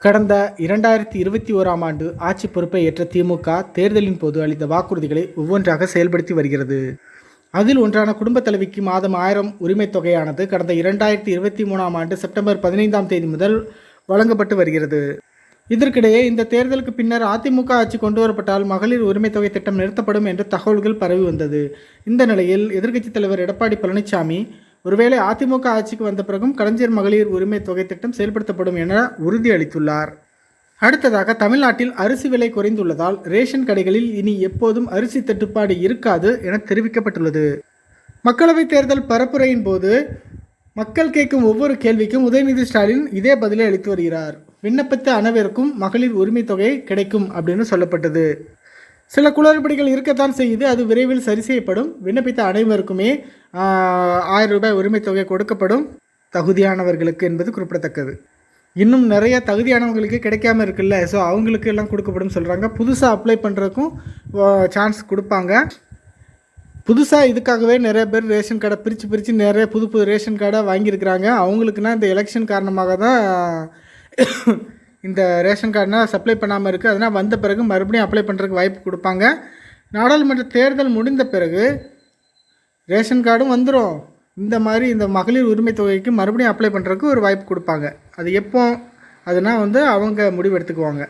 கடந்த இரண்டாயிரத்தி இருபத்தி ஓராம் ஆண்டு ஆட்சி பொறுப்பை ஏற்ற திமுக தேர்தலின் போது அளித்த வாக்குறுதிகளை ஒவ்வொன்றாக செயல்படுத்தி வருகிறது. அதில் ஒன்றான குடும்பத் தலைவிக்கு மாதம் ஆயிரம் உரிமைத் தொகையானது கடந்த இரண்டாயிரத்தி இருபத்தி மூணாம் ஆண்டு செப்டம்பர் பதினைந்தாம் தேதி முதல் வழங்கப்பட்டு வருகிறது. இதற்கிடையே இந்த தேர்தலுக்கு பின்னர் அதிமுக ஆட்சி கொண்டு வரப்பட்டால் மகளிர் உரிமைத் தொகை திட்டம் நிறுத்தப்படும் என்று தகவல்கள் பரவி வந்தது. இந்த நிலையில் எதிர்க்கட்சித் தலைவர் எடப்பாடி பழனிசாமி ஒருவேளை அதிமுக ஆட்சிக்கு வந்த பிறகும் கலைஞர் மகளிர் உரிமை தொகை திட்டம் செயல்படுத்தப்படும் என உறுதியளித்துள்ளார். அடுத்ததாக தமிழ்நாட்டில் அரிசி விலை குறைந்துள்ளதால் ரேஷன் கடைகளில் இனி எப்போதும் அரிசி தட்டுப்பாடு இருக்காது என தெரிவிக்கப்பட்டுள்ளது. மக்களவைத் தேர்தல் பரப்புரையின் போது மக்கள் கேட்கும் ஒவ்வொரு கேள்விக்கும் உதயநிதி ஸ்டாலின் இதே பதிலை அளித்து வருகிறார். விண்ணப்பித்த அனைவருக்கும் மகளிர் உரிமை தொகை கிடைக்கும் அப்படின்னு சொல்லப்பட்டது. சில குளறுபடிகள் இருக்கத்தான் செய்யுது. அது விரைவில் சரி செய்யப்படும். விண்ணப்பித்த அனைவருக்குமே ஆயிரம் ரூபாய் உரிமைத்தொகை கொடுக்கப்படும். தகுதியானவர்களுக்கு என்பது குறிப்பிடத்தக்கது. இன்னும் நிறைய தகுதியானவங்களுக்கு கிடைக்காம இருக்குல்ல? ஸோ அவங்களுக்கு எல்லாம் கொடுக்கப்படும் சொல்கிறாங்க புதுசாக அப்ளை பண்ணுறதுக்கும் சான்ஸ் கொடுப்பாங்க. புதுசாக இதுக்காகவே நிறைய பேர் ரேஷன் கார்டை பிரித்து பிரித்து நிறைய புது புது ரேஷன் கார்டை வாங்கியிருக்கிறாங்க. அவங்களுக்குன்னா இந்த எலெக்ஷன் காரணமாக தான் இந்த ரேஷன் கார்டுனால் சப்ளை பண்ணாமல் இருக்குது அதனால் வந்த பிறகு மறுபடியும் அப்ளை பண்ணுறதுக்கு வாய்ப்பு கொடுப்பாங்க. நாடாளுமன்ற தேர்தல் முடிந்த பிறகு ரேஷன் கார்டும் வந்துடும் இந்த மாதிரி இந்த மகளிர் உரிமை தொகைக்கு மறுபடியும் அப்ளை பண்ணுறதுக்கு ஒரு வாய்ப்பு கொடுப்பாங்க. அது எப்போ அதுனா வந்து அவங்க முடிவு எடுத்துக்குவாங்க.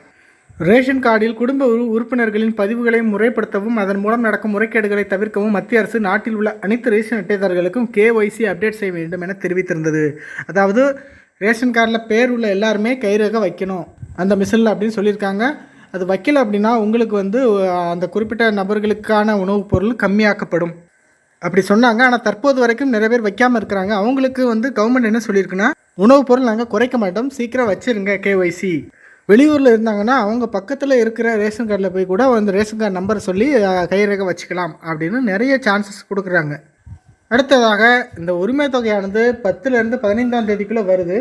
ரேஷன் கார்டில் குடும்ப உறுப்பினர்களின் பதிவுகளை முறைப்படுத்தவும் அதன் மூலம் நடக்கும் முறைகேடுகளை தவிர்க்கவும் மத்திய அரசு நாட்டில் உள்ள அனைத்து ரேஷன் அட்டைதாரர்களுக்கும் கேஒய்சி அப்டேட் செய்ய வேண்டும் என தெரிவித்திருந்தது. அதாவது ரேஷன் கார்டில் பேர் உள்ள எல்லாருமே கைரேகை வைக்கணும். அந்த மிஷினில் அப்படின்னு சொல்லியிருக்காங்க. அது வைக்கல அப்படின்னா உங்களுக்கு வந்து அந்த குறிப்பிட்ட நபர்களுக்கான உணவுப் பொருள் கம்மியாக்கப்படும். அப்படி சொன்னாங்க. ஆனால் தற்போது வரைக்கும் நிறைய பேர் வைக்காமல் இருக்கிறாங்க. அவங்களுக்கு வந்து கவர்மெண்ட் என்ன சொல்லியிருக்குன்னா உணவுப் பொருள் நாங்கள் குறைக்க மாட்டோம். சீக்கிரம் வச்சுருங்க கேஒய்சி. வெளியூரில் இருந்தாங்கன்னா அவங்க பக்கத்தில் இருக்கிற ரேஷன் கார்டில் போய் கூட அந்த ரேஷன் கார்டு நம்பர் சொல்லி அஹ், கைரேகை வச்சுக்கலாம் அப்படின்னு நிறைய சான்சஸ் கொடுக்குறாங்க. அடுத்ததாக இந்த உரிமை தொகையானது பத்துலேருந்து பதினைந்தாம் தேதிக்குள்ளே வருது.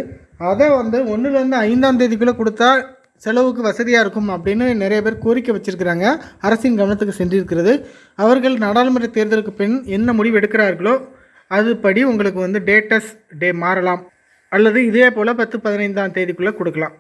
அதை வந்து ஒன்றுலேருந்து ஐந்தாம் தேதிக்குள்ளே கொடுத்தா செலவுக்கு வசதியாக இருக்கும் அப்படின்னு நிறைய பேர் கோரிக்கை வச்சுருக்கிறாங்க. அரசின் கவனத்துக்கு சென்றிருக்கிறது. அவர்கள் நாடாளுமன்ற தேர்தலுக்கு பின் என்ன முடிவு எடுக்கிறார்களோ அதுபடி உங்களுக்கு வந்து டேட்டஸ் டே மாறலாம். அல்லது இதே போல் பத்து பதினைந்தாம் தேதிக்குள்ளே கொடுக்கலாம்.